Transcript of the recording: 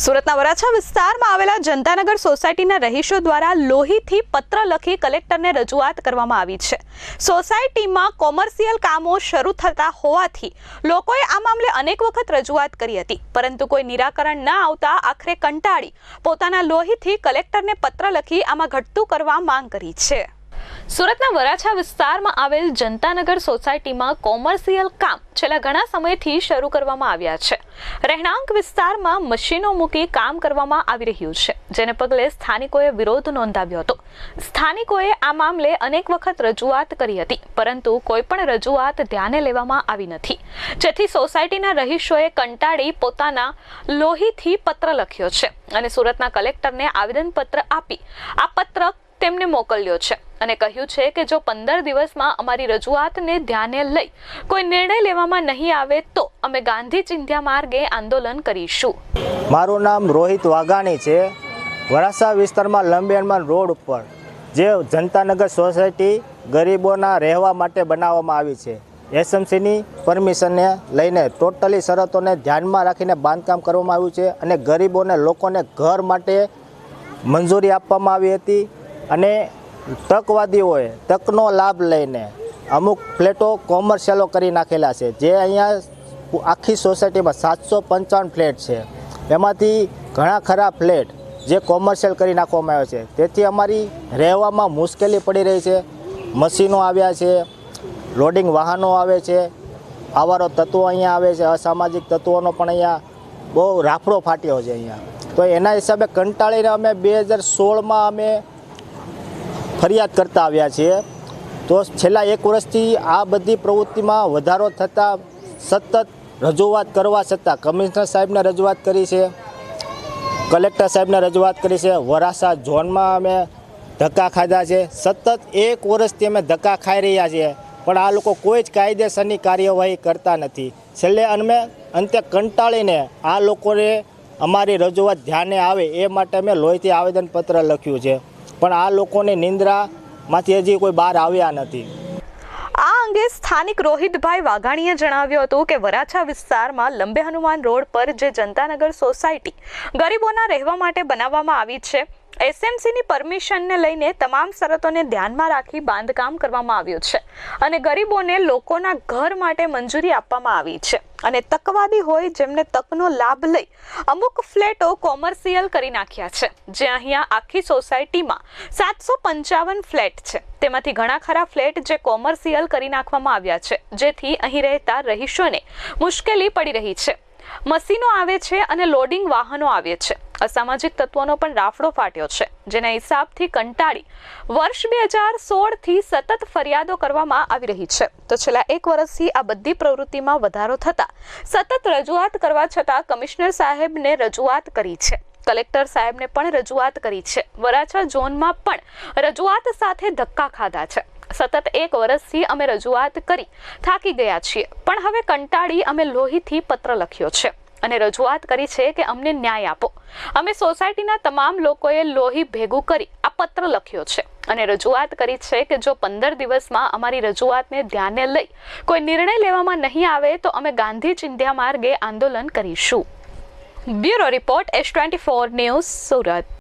સુરતના વરાછા વિસ્તારમાં આવેલા જનતાનગર સોસાયટીના રહીશો દ્વારા લોહીથી પત્ર લખી કલેક્ટરને રજૂઆત કરવામાં આવી છે. સોસાયટીમાં કોમર્શિયલ કામો શરૂ થતા હોવાથી લોકોએ આ મામલે અનેક વખત રજૂઆત કરી હતી. પરંતુ કોઈ નિરાકરણ ન આવતા આખરે કંટાળી પોતાના લોહીથી કલેક્ટરને પત્ર લખી આમાં ઘટતું કરવા માંગ કરી છે. સુરતના વરાછા વિસ્તારમાં આવેલ જનતાનગર સોસાયટીમાં કોમર્શિયલ કામ છેલ્લા ઘણા સમયથી શરૂ કરવામાં આવ્યા છે. રહેણાંક વિસ્તારમાં મશીનો મૂકી કામ કરવામાં આવી રહ્યું છે, જેને પગલે સ્થાનિકોએ વિરોધ નોંધાવ્યો હતો. સ્થાનિકોએ આ મામલે અનેક વખત રજૂઆત કરી હતી, પરંતુ કોઈ પણ રજૂઆત ધ્યાને લેવામાં આવી નથી. જેથી સોસાયટીના રહીશોએ કંટાળી પોતાના લોહીથી પત્ર લખ્યો છે અને સુરતના કલેક્ટરને આવેદનપત્ર આપી આ પત્ર તેમને મોકલ્યો છે. અને કહ્યું છે કે જો પંદર દિવસમાં અમારી રજૂઆતને ધ્યાને લઈ કોઈ નિર્ણય લેવામાં નહીં આવે તો અમે ગાંધી ચિંધ્યા માર્ગે આંદોલન કરીશું. મારું નામ રોહિત વાઘાણી છે. વરાસા વિસ્તારમાં લંબેણમાં રોડ ઉપર, જે જનતાનગર સોસાયટી ગરીબોના રહેવા માટે બનાવવામાં આવી છે. એસએમસીની પરમિશનને લઈને ટોટલી શરતોને ધ્યાનમાં રાખીને બાંધકામ કરવામાં આવ્યું છે અને ગરીબોને લોકોને ઘર માટે મંજૂરી આપવામાં આવી હતી અને તકવાદીઓએ તકનો લાભ લઈને અમુક ફ્લેટો કોમર્શિયલો કરી નાખેલા છે. જે અહીંયા આખી સોસાયટીમાં સાતસો પંચાવન ફ્લેટ છે. એમાંથી ઘણા ખરા ફ્લેટ જે કોમર્શિયલ કરી નાખવામાં આવ્યો છે. તેથી અમારી રહેવામાં મુશ્કેલી પડી રહી છે. મશીનો આવ્યા છે, લોડિંગ વાહનો આવે છે, આવારો તત્વો અહીંયા આવે છે, અસામાજિક તત્વોનો પણ અહીંયા બહુ રાફડો ફાટ્યો છે અહીંયા. તો એના હિસાબે કંટાળીને અમે બે હજાર સોળમાં અમે ફરિયાદ કરતા આવ્યા છીએ. તો છેલ્લા એક વર્ષથી આ બધી પ્રવૃત્તિમાં વધારો થતાં સતત રજૂઆત કરવા છતાં કમિશનર સાહેબને રજૂઆત કરી છે. કલેક્ટર સાહેબને રજૂઆત કરી છે. વરાસા ઝોનમાં અમે ધક્કા ખાધા છે. સતત એક વર્ષથી અમે ધક્કા ખાઈ રહ્યા છીએ. પણ આ લોકો કોઈ જ કાયદેસરની કાર્યવાહી કરતા નથી. છેલ્લે અમે અંતે કંટાળીને આ લોકોને અમારી રજૂઆત ધ્યાને આવે એ માટે અમે લોહીથી આવેદનપત્ર લખ્યું છે. પણ આ લોકોને નિંદ્રામાંથી હજી કોઈ બહાર આવ્યા નથી. આ અંગે સ્થાનિક રોહિતભાઈ વાઘાણીએ જણાવ્યું હતું કે વરાછા વિસ્તારમાં લંબે હનુમાન રોડ પર જે જનતાનગર સોસાયટી ગરીબોના રહેવા માટે બનાવવામાં આવી છે, એસએમસીની પરમિશનને લઈને તમામ શરતોને ધ્યાનમાં રાખી બાંધકામ કરવામાં આવ્યું છે અને ગરીબોને લોકોના ઘર માટે મંજૂરી આપવામાં આવી છે. અને તકવાદી હોય જેમને તકનો લાભ લઈ અમુક ફ્લેટો કોમર્શિયલ કરી નાખ્યા છે. જે અહીંયા આખી સોસાયટીમાં સાતસો પંચાવન ફ્લેટ છે. તેમાંથી ઘણા ખરા ફ્લેટ જે કોમર્શિયલ કરી નાખવામાં આવ્યા છે. જેથી અહીં રહેતા રહીશોને મુશ્કેલી પડી રહી છે. મશીનો આવે છે અને લોડિંગ વાહનો આવે છે. અસામાજિક તત્વોનો પણ રાફડો ફાટ્યો છે, જેના હિસાબથી કંટાળી વર્ષ બે હજાર સોળથી સતત ફરિયાદો કરવામાં આવી રહી છે. તો છેલ્લા એક વર્ષથી આ બધી પ્રવૃત્તિમાં વધારો થતાં સતત રજૂઆત કરવા છતાં કમિશનર સાહેબને રજૂઆત કરી છે. કલેક્ટર સાહેબને પણ રજૂઆત કરી છે. વરાછા ઝોનમાં પણ રજૂઆત સાથે ધક્કા ખાધા છે. સતત એક વર્ષથી અમે રજૂઆત કરી થાકી ગયા છીએ, પણ હવે કંટાળી અમે લોહીથી પત્ર લખ્યો છે અને રજૂઆત કરી છે કે અમને ન્યાય આપો. અમે સોસાયટીના તમામ લોકોએ લોહી ભેગું કરી આ પત્ર લખ્યો છે. અને રજૂઆત કરી છે કે જો પંદર દિવસમાં અમારી રજૂઆતને ધ્યાને લઈ કોઈ નિર્ણય લેવામાં નહીં આવે તો અમે ગાંધી ચિંધ્યા માર્ગે આંદોલન કરીશું. Bureau report S twenty four news Surat.